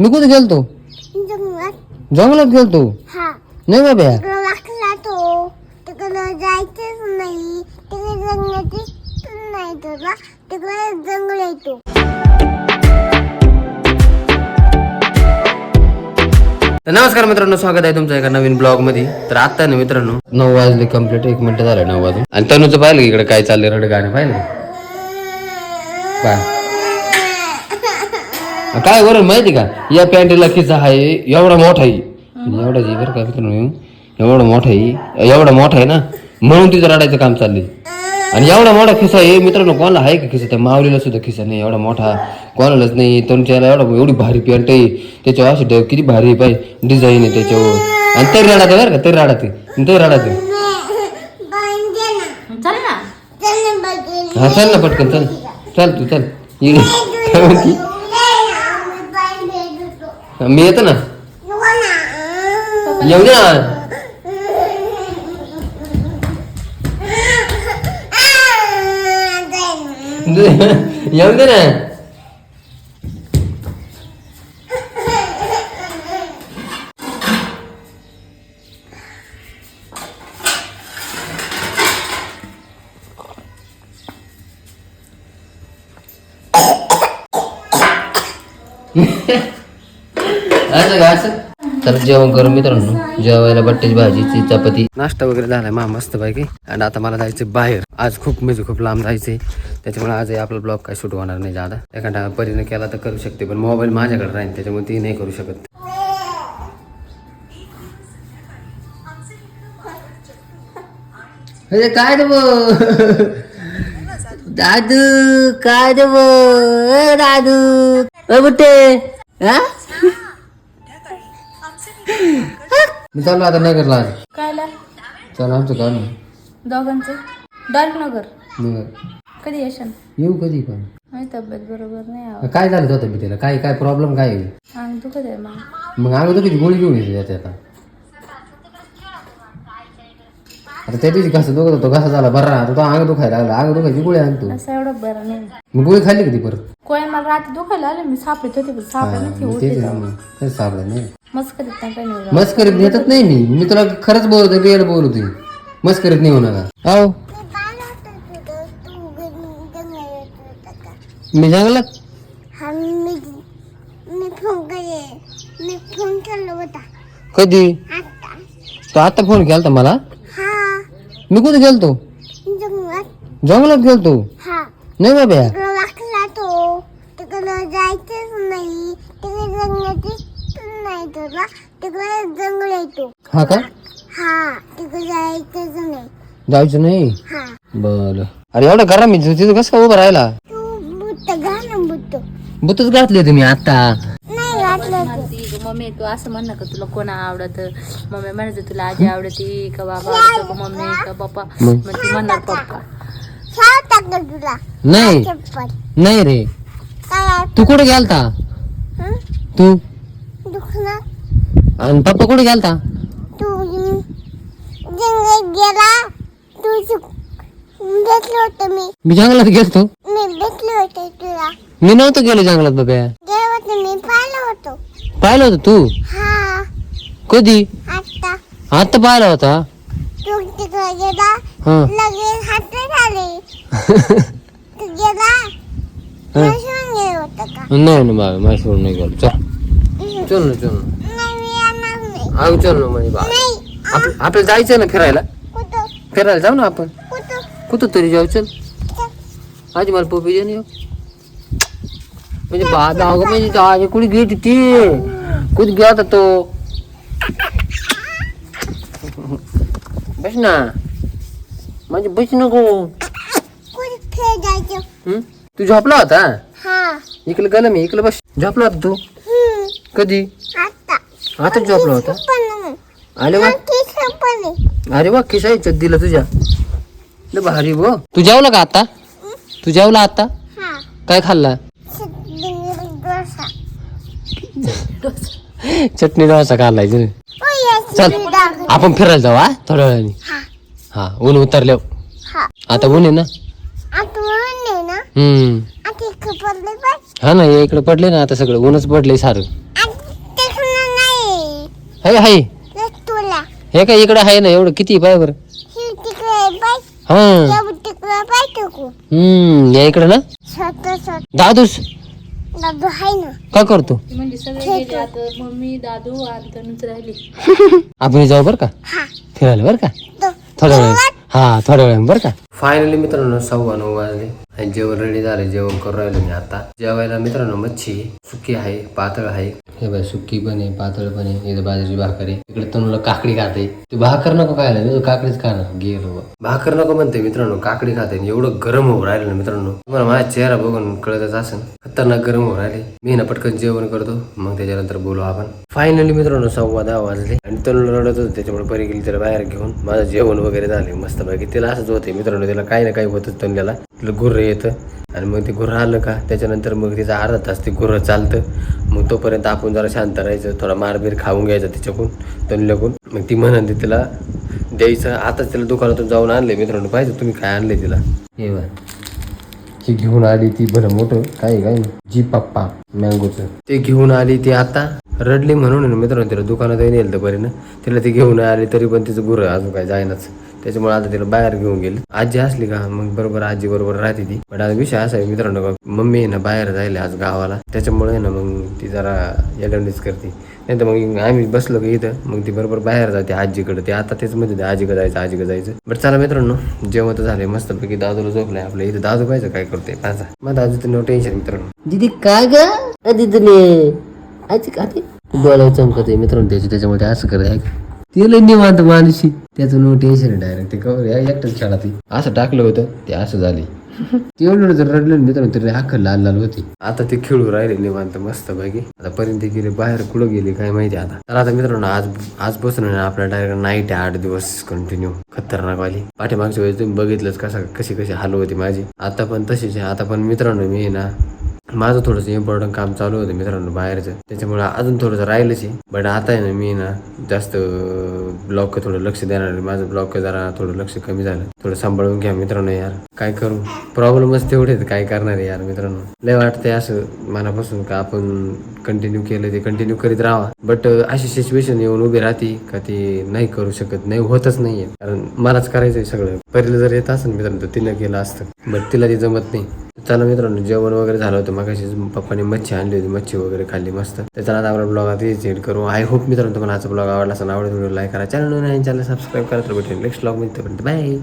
मी कुठे गेलतो? जंगलात. जंगलात गेलतो? हा. नाही बाबा. तिकडं लागला तो. तिकडं जायचंच नाही. तिकडे जंगलात नाही तुला. तिकडे जंगल येतो तर नमस्कार मित्रांनो स्वागत आहे तुमचं एका नवीन ब्लॉगमध्ये तर आता ना मित्रांनो नऊ वाजले कंप्लीट एक मिनिट झालं नऊ वाजून. आणि तनुचं पाहिलं का इकडे काय चाललंय रड गाणं पाहिलं का? काय काय वरून माहिती का? या पॅन्टीला खिसा आहे एवढा मोठा आहे. एवढा जी बरं का मित्रांनो एवढा मोठा आहे एवढा मोठा आहे ना? म्हणून तिचं रडायचं काम चाललंय. आणि एवढा मोठा खिसा आहे मित्रांनो कोणाला आहे का खिसा त्या माऊलीला सुद्धा खिसा नाही एवढा मोठा. कोणालाच नाही तनुच्याला एवढा एवढी भारी पॅन्ट आहे. त्याच्यावर अशी ड- किती भारी पाहिजे डिझाईन आहे त्याच्यावर. आणि तरी रडाते बरं का तरी रडाते तरी रडाते चल ना. चल ना बघेल हा चल ना पटकन चल. चल तू चल. ये. काय म्हणती मी येतो ना येऊ दे असं का असं? तर जेवण करू मित्रांनो. जेवायला बट्ट्याची भाजीची चपाती. नाश्ता वगैरे झालाय मा मस्त पैकी. आणि आता मला जायचं बाहेर. आज खूप म्हणजे खूप लांब जायचंय. त्याच्यामुळे आज आपला ब्लॉग काय शूट होणार नाही जादा एखाद्या परीने केला तर करू शकते पण मोबाईल माझ्याकडे राहील त्याच्यामुळे ती नाही करू शकत. अरे काय देव दादू काय देव दादू. अ बुट्टे. हा? मी चाललो आता नगरला आज. कायला? चला आमचं काम दोघांचं? डार्क नगर. नगर. कधी येशन येऊ कधी पण. माझी तब्येत बरोबर नाही काय झालं होतं मी तिला काय काय प्रॉब्लेम काय? आहे? अंग दुखत आहे मग. मग किती गोळी घेऊन येते त्याच्या आता. आता त्या दिवशी कसं दुखत होतो कसा झाला बरा. आता तो अंग दुखायला लागला. अंग दुखायची गोळी आणतो असं एवढं बरं नाही. मग गोळी खाल्ली कधी परत? कोय मला रात्री दुखायला आले मी सापडत होते पण सापडत नाही मग मग. सापडलं नाही नाही नाही मस्करीत नेतच नाही मी. मी तुला खरंच बोलतो रिअल बोलतोय मस्करीत नेऊ नका हो. मी जंगलात? मी मी फोन करे मी फोन केला होता. कधी? आता. तो आता फोन केला मला? हा. मी कुठे गेलतो? जंगलात. जंगलात गेलतो? हा. नाही बाबा. जायचंच नाही. नाही तुला तिकडे जंगल येतो हा का? हा तिकडे जायचंच नाही जायचं नाही? हा. बर. अरे एवढं करा मी. तिथं कसं काय उभं राहिला तू बुट्ट घा ना बुट्ट बुतच घातली तुम्ही आता. नाही घातलं तू. ती मम्मी तू असं म्हण ना का तुला कोण आवडत. मम्मी म्हणायचं तुला आजी आवडती का बाबा आवडतं का मम्मी का पप्पा? मग? मग ती म्हणणार पप्पा. शाळा टाकलं तुला. नाही. चप्पल नाही रे. काय? तू कुठे गेलता? हं? तू? आणि पप्पा कुठे गेलता? तू जंगलात गेला तू भेटलो होतं मी. मी जंगलात गेलतो. मी भेटलो होते तुला. मी नव्हतो गेलो जंगलात बाबा तेव्हा तर मी पाहिलं होतो. पाहिलं होतं तू? हा. कधी? आता आता पाहिला होता? तू तिकडे गेला हा. लगेच हात झाले तू गेला गेलं होतं नाही ना बाबा माझ्या सोडून नाही गेलो. चल. चल ना चल ना. आग चल ना नाही आप- आपल्याला जायचं ना फिरायला? कुठं? फिरायला जाऊ ना आपण. कुठं? कुठं तरी जाऊ चल. आजी मला पोपी दे ना म्हणजे बाबा अगं म्हणजे आजी कुणी गेली ती? कुठे गेला होता तो? बस ना. म्हणजे बस नको. कुठं हं? तू झोपला होता? हा. इकडे गेलं मी इकडे बस. झोपला होता तू? कधी? आता आता झोपला होता? पण अरे वा. अरे वा खिसा इच्छा दिला तुझ्या. लय भारी वो तू जेवला का आता? तू जेवला आता? हा. काय खाल्ला? चटणी डोसा खाल्लाय येस चल आपण फिरायला जाऊ हा थोड्या वेळाने. हा. हा ऊन उतरल्या हा. आता ऊन आहे ना? आता म्हणून आहे ना? हम्म. हा ना हे इकडे पडले ना आता सगळं ऊनच पडले सारं. हाय हाय. तुला. हे काय इकडे आहे ना एवढं किती पाय बरं? हा हम्म या इकडे ना. दादूस. दादू हाय ना. का करतो? ती म्हणजे सगळे गेले आता. मम्मी दादू आणि तनुच राहिली. आपण जाऊ बरं का? हा. फिरायला बरं का? थोड्या वेळ. हा थोड्या वेळ बरं का? फायनली मित्रांनो सव्वा नऊ वाजले. आणि जेवण रेडी झाले. जेवण करून राहिलो मी आता. जेवायला मित्रांनो मच्छी. सुकी आहे पातळ आहे. हे बघ सुकी पण आहे पातळ पण आहे. इथे बाजरीची भाकर आहे. इकडे तनुला काकडी खाते. ते भाकर नको खायला मी तो काकडीच खाणार. गेलो भाकर नको म्हणते मित्रांनो काकडी खाते. आणि एवढं गरम होऊ राहिलं ना मित्रांनो. तुम्हाला माझा चेहरा बघून कळतच असेल. खतरनाक गरम होऊ राहिले. मी ना पटकन जेवण करतो. मग त्याच्यानंतर बोलू आपण. फायनली मित्रांनो सव्वा दहा वाजले. आणि तनुला रडत होतं. त्याच्यामुळे परी गेली त्याला बाहेर घेऊन. माझं जेवण वगैरे झाले. मस्त पैकी तिला असंच होते मित्रांनो. त्याला काही ना काही होतच तनुल्याला तिला गुर्र येतं. आणि मग ते गुर्र आलं का? त्याच्यानंतर मग तिचा अर्धा तास ते गुर्र चालतं मग तोपर्यंत आपण जरा शांत राहायचं. थोडा मारबीर खाऊन घ्यायचा तिच्याकून तनुल्याकून मग ती म्हणते तिला द्यायचं आताच तिला दुकानातून जाऊन आणले मित्रांनो. पाहिजे तुम्ही काय आणले तिला. हे बघ ही घेऊन आली ती बरं मोठं काय काय? जी पप्पा मँगोचं. ते घेऊन आली ती आता? रडली म्हणून मित्रांनो तिला दुकानात नेलं तर बरे ना. तिला ती घेऊन आली तरी पण तिचं गुरं अजून काय जायनाच. त्याच्यामुळे आता तिला बाहेर घेऊन गेली. आजी असली का? मग बरोबर आजी बरोबर राहते ती. पण आता विषय असा आहे मित्रांनो मम्मी आहे ना बाहेर जायला आज गावाला. त्याच्यामुळे आहे ना मग ती जरा येडवणीच करते. नाही तर मग आम्ही बसलो की इथं मग ती बरोबर बाहेर जाते आजीकडे. ते आता तेच म्हणते ते आजीकडे जायचं आजीकडे जायचं. बरं चला मित्रांनो जेवण तर झाले मस्तपैकी. दादूला झोपलाय आपल्या इथं दादू पाहिजे काय करते माझा मग दादूचं नो टेन्शन मित्रांनो. दीदी काय ग? दीदीने. आजी का डोळ्यावर चमकत आहे मित्रांनो त्याची त्याच्यामध्ये असं करत आहे तिला निवांत मानशी त्याचं नो टेन्शन डायरेक्ट ते कवर एकटंच खेळा ती. असं टाकलं होतं ते असं झाले. तेवढं जर रडलं मित्रांनो तरी अख्खं लाल लाल होती. आता ते खेळू राहिले निवांत मस्त पैकी आता पर्यंत गेले बाहेर कुठं गेले काय माहिती आता. तर आता मित्रांनो आज आजपासून आहे ना आपल्या डायरेक्ट नाईट आहे आठ दिवस कंटिन्यू खतरनाक वाली. पाठीमागच्या वेळेस तुम्ही बघितलंच कसा कशी कशी हाल होती माझी. आता पण तशीच आहे. आता पण मित्रांनो मी ना माझं थोडंसं इम्पॉर्टंट काम चालू होतं मित्रांनो बाहेरचं. त्याच्यामुळे अजून थोडंसं राहिलंच आहे. बट आता आहे ना मी ना जास्त ब्लॉक थोडं लक्ष देणार माझं ब्लॉक जरा थोडं लक्ष कमी झालं. थोडं सांभाळून घ्या मित्रांनो यार. काय करू? प्रॉब्लेमच तेवढे काय करणार आहे यार मित्रांनो? लय वाटतंय असं मनापासून का आपण कंटिन्यू केलं ते कंटिन्यू करीत राहा बट अशी सिच्युएशन येऊन उभी राहते का ती नाही करू शकत नाही होतच नाहीये. कारण मलाच करायचंय सगळं. पहिलं जर येत असेल मित्रांनो तर तिनं केलं असतं. बट तिला ते जमत नाही. चला मित्रांनो जेवण वगैरे झालं होतं मग पप्पाने मच्छी आणली होती मच्छी वगैरे खाल्ली मस्त. त्याचा आता आपला ब्लॉग आता एड करू. आय होप मित्रांनो तुम्हाला आजचा ब्लॉग आवडला असं आवडत व्हिडिओ लाईक करा. चॅनल नाही चॅनल सबस्क्राईब करा तर भेटेल नेक्स्ट ब्लॉगमध्ये. बाय